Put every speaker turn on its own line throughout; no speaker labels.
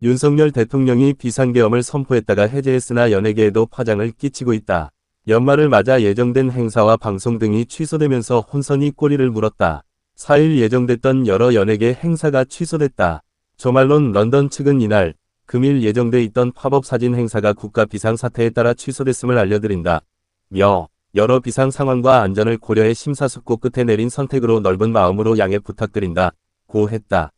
윤석열 대통령이 비상계엄을 선포했다가 해제했으나 연예계에도 파장을 끼치고 있다. 연말을 맞아 예정된 행사와 방송 등이 취소되면서 혼선이 꼬리를 물었다. 4일 예정됐던 여러 연예계 행사가 취소됐다. 조말론 런던 측은 이날 금일 예정돼 있던 팝업 사진 행사가 국가 비상사태에 따라 취소됐음을 알려드린다. 며 여러 비상 상황과 안전을 고려해 심사숙고 끝에 내린 선택으로 넓은 마음으로 양해 부탁드린다. 고 했다.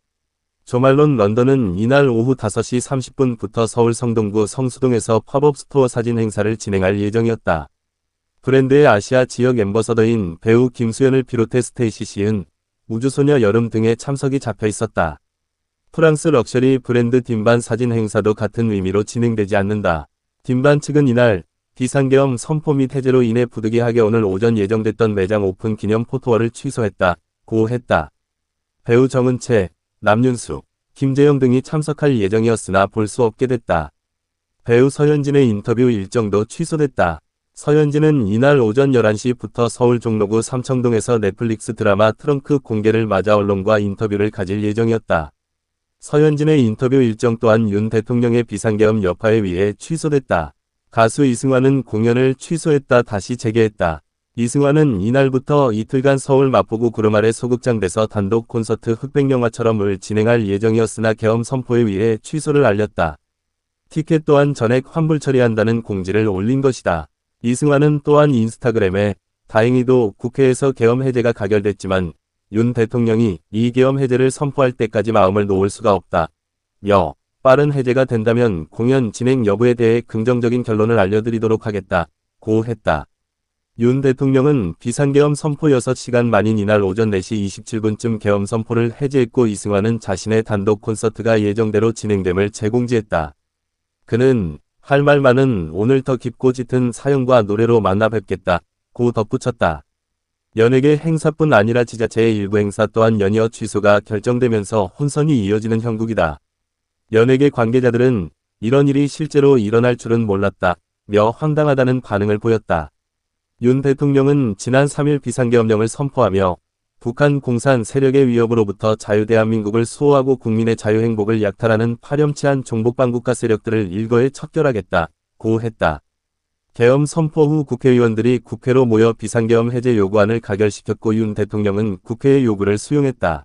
조말론 런던은 이날 오후 5시 30분부터 서울 성동구 성수동에서 팝업 스토어 사진 행사를 진행할 예정이었다. 브랜드의 아시아 지역 엠버서더인 배우 김수현을 비롯해 스테이시 시은, 우주소녀 여름 등의 참석이 잡혀 있었다. 프랑스 럭셔리 브랜드 딘반 사진 행사도 같은 의미로 진행되지 않는다. 딘반 측은 이날 비상계엄 선포 및 해제로 인해 부득이하게 오늘 오전 예정됐던 매장 오픈 기념 포토월을 취소했다. 고 했다. 배우 정은채, 남윤수, 김재영 등이 참석할 예정이었으나 볼 수 없게 됐다. 배우 서현진의 인터뷰 일정도 취소됐다. 서현진은 이날 오전 11시부터 서울 종로구 삼청동에서 넷플릭스 드라마 트렁크 공개를 맞아 언론과 인터뷰를 가질 예정이었다. 서현진의 인터뷰 일정 또한 윤 대통령의 비상계엄 여파에 의해 취소됐다. 가수 이승환은 공연을 취소했다 다시 재개했다. 이승환은 이날부터 이틀간 서울 마포구 구름 아래 소극장에서 단독 콘서트 흑백영화처럼을 진행할 예정이었으나 계엄 선포에 의해 취소를 알렸다. 티켓 또한 전액 환불 처리한다는 공지를 올린 것이다. 이승환은 또한 인스타그램에 다행히도 국회에서 계엄 해제가 가결됐지만 윤 대통령이 이 계엄 해제를 선포할 때까지 마음을 놓을 수가 없다. 여, 빠른 해제가 된다면 공연 진행 여부에 대해 긍정적인 결론을 알려드리도록 하겠다. 고 했다. 윤 대통령은 비상계엄 선포 6시간 만인 이날 오전 4시 27분쯤 계엄 선포를 해제했고 이승환은 자신의 단독 콘서트가 예정대로 진행됨을 재공지했다. 그는 할말 많은 오늘 더 깊고 짙은 사연과 노래로 만나 뵙겠다. 고 덧붙였다. 연예계 행사뿐 아니라 지자체의 일부 행사 또한 연이어 취소가 결정되면서 혼선이 이어지는 형국이다. 연예계 관계자들은 이런 일이 실제로 일어날 줄은 몰랐다. 며 황당하다는 반응을 보였다. 윤 대통령은 지난 3일 비상계엄령을 선포하며 북한 공산 세력의 위협으로부터 자유 대한민국을 수호하고 국민의 자유 행복을 약탈하는 파렴치한 종북반국가 세력들을 일거에 척결하겠다. 고 했다. 계엄 선포 후 국회의원들이 국회로 모여 비상계엄 해제 요구안을 가결시켰고 윤 대통령은 국회의 요구를 수용했다.